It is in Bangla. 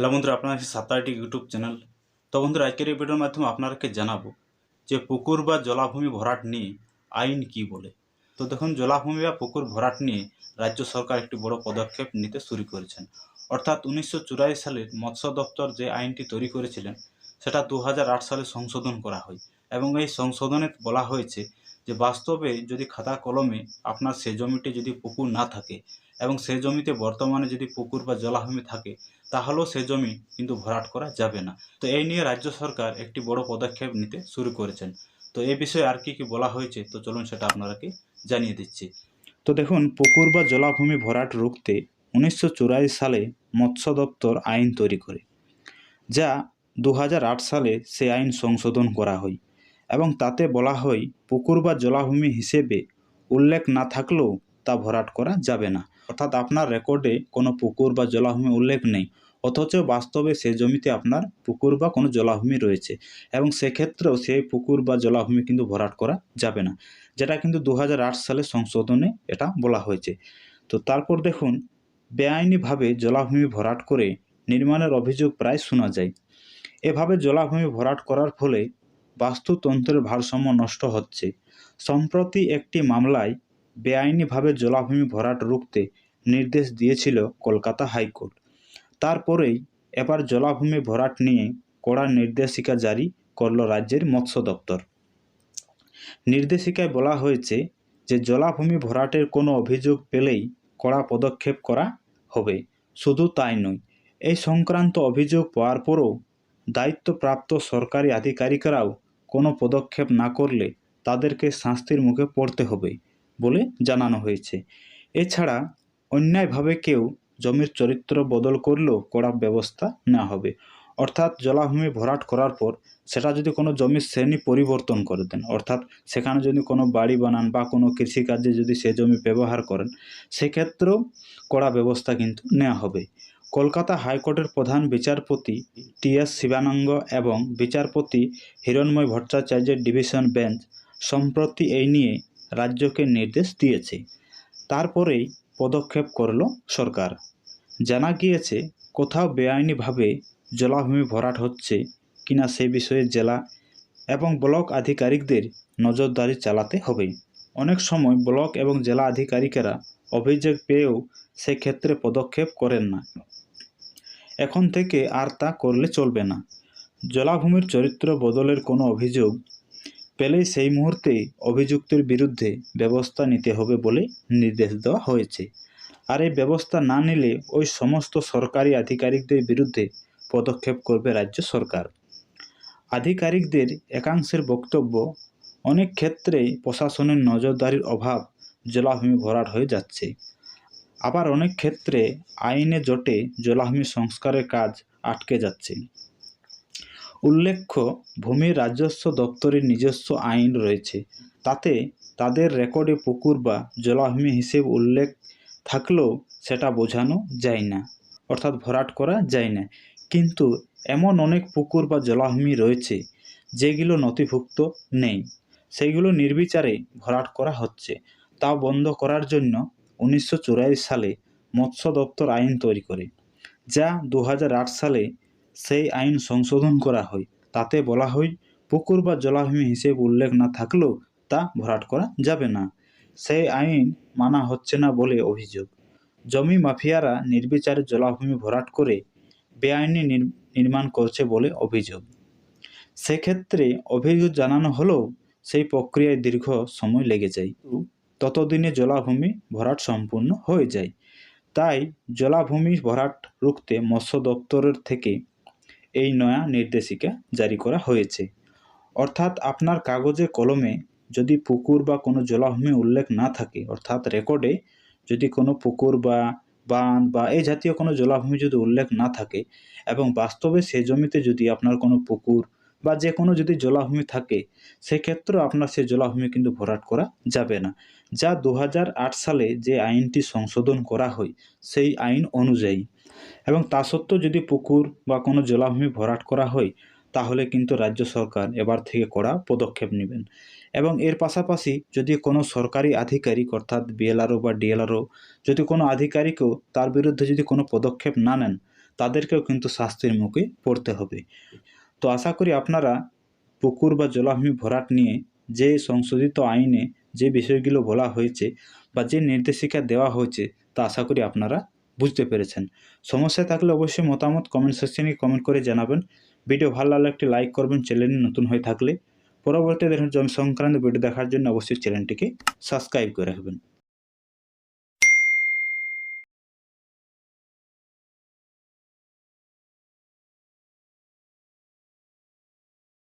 হ্যালো বন্ধুরা, আপনার সাপ্তাহিক ইউটিউব চ্যানেল। তো বন্ধুরা, আজকের এই ভিডিওর মাধ্যমে আপনাদেরকে জানাব যে পুকুর বা জলাভূমি ভরাট নিয়ে আইন কি বলে। তো দেখুন, জলাভূমি বা পুকুর ভরাট নিয়ে রাজ্য সরকার একটি বড় পদক্ষেপ নিতে শুরু করেছেন। অর্থাৎ উনিশশো চুরাশি সালের মৎস্য দপ্তর যে আইনটি তৈরি করেছিলেন, সেটা দু হাজার আট সালে সংশোধন করা হয় এবং এই সংশোধনে বলা হয়েছে যে বাস্তবে যদি খাতা কলমে আপনার সে জমিটি যদি পুকুর না থাকে এবং সে জমিতে বর্তমানে যদি পুকুর বা জলাভূমি থাকে, তাহলেও সে জমি কিন্তু ভরাট করা যাবে না। তো এই নিয়ে রাজ্য সরকার একটি বড় পদক্ষেপ নিতে শুরু করেছেন। তো এই বিষয়ে আর কি কি বলা হয়েছে? তো চলুন সেটা আপনারাকে জানিয়ে দিচ্ছি। তো দেখুন, পুকুর বা জলাভূমি ভরাট রুখতে উনিশশো সালে মৎস্য দপ্তর আইন তৈরি করে, যা দু হাজার আট সালে সে আইন সংশোধন করা হয়। এবং তাতে বলা হয়, পুকুর বা জলাভূমি হিসেবে উল্লেখ না থাকলেও তা ভরাট করা যাবে না। অর্থাৎ আপনার রেকর্ডে কোনো পুকুর বা জলাভূমি উল্লেখ নেই, অথচ বাস্তবে সে জমিতে আপনার পুকুর বা কোনো জলাভূমি রয়েছে এবং সেক্ষেত্রেও সেই পুকুর বা জলাভূমি কিন্তু ভরাট করা যাবে না, যেটা কিন্তু দু হাজার আট সালে সংশোধনে এটা বলা হয়েছে। তো তারপর দেখুন, বেআইনিভাবে জলাভূমি ভরাট করে নির্মাণের অভিযোগ প্রায় শোনা যায়। এভাবে জলাভূমি ভরাট করার ফলে বাস্তুতন্ত্রের ভারসাম্য নষ্ট হচ্ছে। সম্প্রতি একটি মামলায় বেআইনিভাবে জলাভূমি ভরাট রুখতে নির্দেশ দিয়েছিল কলকাতা হাইকোর্ট। তারপরেই এবার জলাভূমি ভরাট নিয়ে কড়া নির্দেশিকা জারি করল রাজ্যের মৎস্য দপ্তর। নির্দেশিকায় বলা হয়েছে যে জলাভূমি ভরাটের কোনো অভিযোগ পেলেই কড়া পদক্ষেপ করা হবে। শুধু তাই নয়, এই সংক্রান্ত অভিযোগ পাওয়ার পরও দায়িত্বপ্রাপ্ত সরকারি আধিকারিকরাও কোনো পদক্ষেপ না করলে তাদেরকে শাস্তির মুখে পড়তে হবে বলে জানানো হয়েছে। এছাড়া অন্যায়ভাবে কেউ জমির চরিত্র বদল করলেও কড়া ব্যবস্থা নেওয়া হবে। অর্থাৎ জলাভূমি ভরাট করার পর সেটা যদি কোনো জমির শ্রেণি পরিবর্তন করে দেন, অর্থাৎ সেখানে যদি কোনো বাড়ি বানান বা কোনো কৃষিকার্যে যদি সে জমি ব্যবহার করেন, সেক্ষেত্রেও কড়া ব্যবস্থা কিন্তু নেওয়া হবে। কলকাতা হাইকোর্টের প্রধান বিচারপতি টি এস শিবানন্দ এবং বিচারপতি হিরণময় ভট্টাচার্যের ডিভিশন বেঞ্চ সম্প্রতি এই নিয়ে রাজ্যকে নির্দেশ দিয়েছে। তারপরেই পদক্ষেপ করল সরকার। জানা গিয়েছে, কোথাও বেআইনিভাবে জলাভূমি ভরাট হচ্ছে কিনা সে বিষয়ে জেলা এবং ব্লক আধিকারিকদের নজরদারি চালাতে হবে। অনেক সময় ব্লক এবং জেলা আধিকারিকেরা অভিযোগ পেয়েও সেক্ষেত্রে পদক্ষেপ করেন না। এখন থেকে আর তা করলে চলবে না। জলাভূমির চরিত্র বদলের কোনো অভিযোগ পেলেই সেই মুহূর্তে অভিযুক্তের বিরুদ্ধে ব্যবস্থা নিতে হবে বলে নির্দেশ দেওয়া হয়েছে। আর এই ব্যবস্থা না নিলে ওই সমস্ত সরকারি আধিকারিকদের বিরুদ্ধে পদক্ষেপ করবে রাজ্য সরকার। আধিকারিকদের একাংশের বক্তব্য, অনেক ক্ষেত্রেই প্রশাসনের নজরদারির অভাব জলাভূমি ভরাট হয়ে যাচ্ছে। আবার অনেক ক্ষেত্রে আইনে জটে জলাভূমি সংস্কারের কাজ আটকে যাচ্ছে। উল্লেখ্য ভূমি রাজস্ব দপ্তরের নিজস্ব আইন রয়েছে। তাতে তাদের রেকর্ডে পুকুর বা জলাভূমি হিসেব উল্লেখ থাকলেও সেটা বোঝানো যায় না, অর্থাৎ ভরাট করা যায় না। কিন্তু এমন অনেক পুকুর বা জলাভূমি রয়েছে যেগুলো নথিভুক্ত নেই। সেইগুলো নির্বিচারে ভরাট করা হচ্ছে। তা বন্ধ করার জন্য উনিশশো সালে মৎস্য দপ্তর আইন তৈরি করে, যা দু হাজার আট সালে সেই আইন সংশোধন করা হয়। তাতে বলা হয়, পুকুর বা জলাভূমি হিসেবে উল্লেখ না থাকলেও তা ভরাট করা যাবে না। সেই আইন মানা হচ্ছে না বলে অভিযোগ। জমি মাফিয়ারা নির্বিচারে জলাভূমি ভরাট করে বেআইনি নির্মাণ করছে বলে অভিযোগ। সেক্ষেত্রে অভিযোগ জানানো হলেও সেই প্রক্রিয়ায় দীর্ঘ সময় লেগে যায়। ততদিনে জলাভূমি ভরাট সম্পূর্ণ হয়ে যায়। তাই জলাভূমি ভরাট রুখতে মৎস্য দপ্তরের থেকে এই নয়া নির্দেশিকা জারি করা হয়েছে। অর্থাৎ আপনার কাগজে কলমে যদি পুকুর বা কোনো জলাভূমি উল্লেখ না থাকে, অর্থাৎ রেকর্ডে যদি কোনো পুকুর বা বাঁধ বা এই জাতীয় কোনো জলাভূমি যদি উল্লেখ না থাকে এবং বাস্তবে সে জমিতে যদি আপনার কোনো পুকুর বা যে কোনো যদি জলাভূমি থাকে, সেক্ষেত্রেও আপনার সেই জলাভূমি কিন্তু ভরাট করা যাবে না। যা দু হাজার আট সালে যে আইনটি সংশোধন করা হয়, সেই আইন অনুযায়ী। এবং তা সত্ত্বেও যদি পুকুর বা কোনো জলাভূমি ভরাট করা হয়, তাহলে কিন্তু রাজ্য সরকার এবার থেকে কড়া পদক্ষেপ নেবেন। এবং এর পাশাপাশি যদি কোনো সরকারি আধিকারিক অর্থাৎ বিএলআরও বা ডিএলআরও যদি কোনো আধিকারিকও তার বিরুদ্ধে যদি কোনো পদক্ষেপ না নেন, তাদেরকেও কিন্তু শাস্তির মুখে পড়তে হবে। তো আশা করি আপনারা পুকুর বা জলাভূমি ভরাট নিয়ে যে সংশোধিত আইনে যে বিষয়গুলো বলা হয়েছে বা যে নির্দেশিকা দেওয়া হয়েছে, তা আশা করি আপনারা বুঝতে পেরেছেন। সমস্যা থাকলে অবশ্যই মতামত কমেন্ট সেকশনে কমেন্ট করে জানাবেন। ভিডিও ভালো লাগলে একটি লাইক করবেন চ্যানেলে নতুন হয়ে থাকলে। পরবর্তী সংক্রান্ত ভিডিও দেখার জন্য অবশ্যই চ্যানেলটিকে সাবস্ক্রাইব করে রাখবেন।